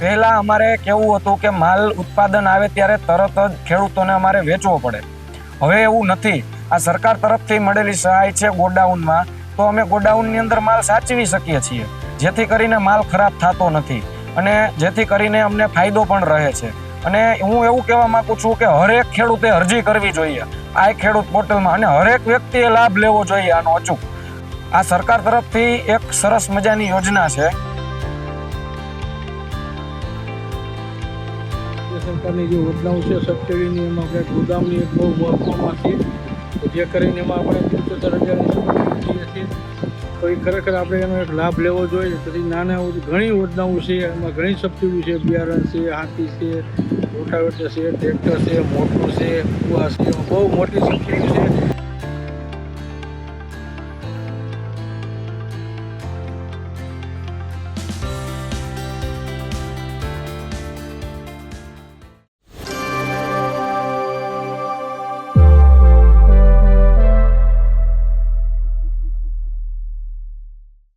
પહેલા અમારે કેવું હતું કે માલ ઉત્પાદન આવે ત્યારે તરત જ ખેડૂતોને અમારે વેચવો પડે. હવે એવું નથી. આ સરકાર તરફથી મળેલી સહાય છે ગોડાઉનમાં. તો અમે ગોડાઉનની અંદર માલ સાચવી શકીએ છીએ. જેથી કરીને માલ ખરાબ થતો નથી. અને જેથી કરીને અમને ફાયદો પણ રહે છે. અને હું એવું કહેવા માંગુ છું કે હરેક ખેડૂતે અરજી કરવી જોઈએ. આ ખેડૂત પોર્ટલમાં અને હરેક વ્યક્તિએ લાભ લેવો જોઈએ આનો અચૂક. આ સરકાર તરફથી એક સરસ મજાની યોજના છે. સરકારની જે યોજનાઓ છે, સબસિડીની એમાં આપણે ગોદામની એક બહુ મહત્વમાં છે. જે કરીને એમાં આપણે પંચોતેર હજારની લઈએ છીએ. તો એ ખરેખર આપણે એનો એક લાભ લેવો જોઈએ. પછી નાના ઘણી યોજનાઓ છે. એમાં ઘણી સબસિડી છે. બિયારણ છે, હાથી છે, રોટાવેટર છે, ટ્રેક્ટર છે, મોટર છે, કુવા છે. બહુ મોટી સબસિડી છે.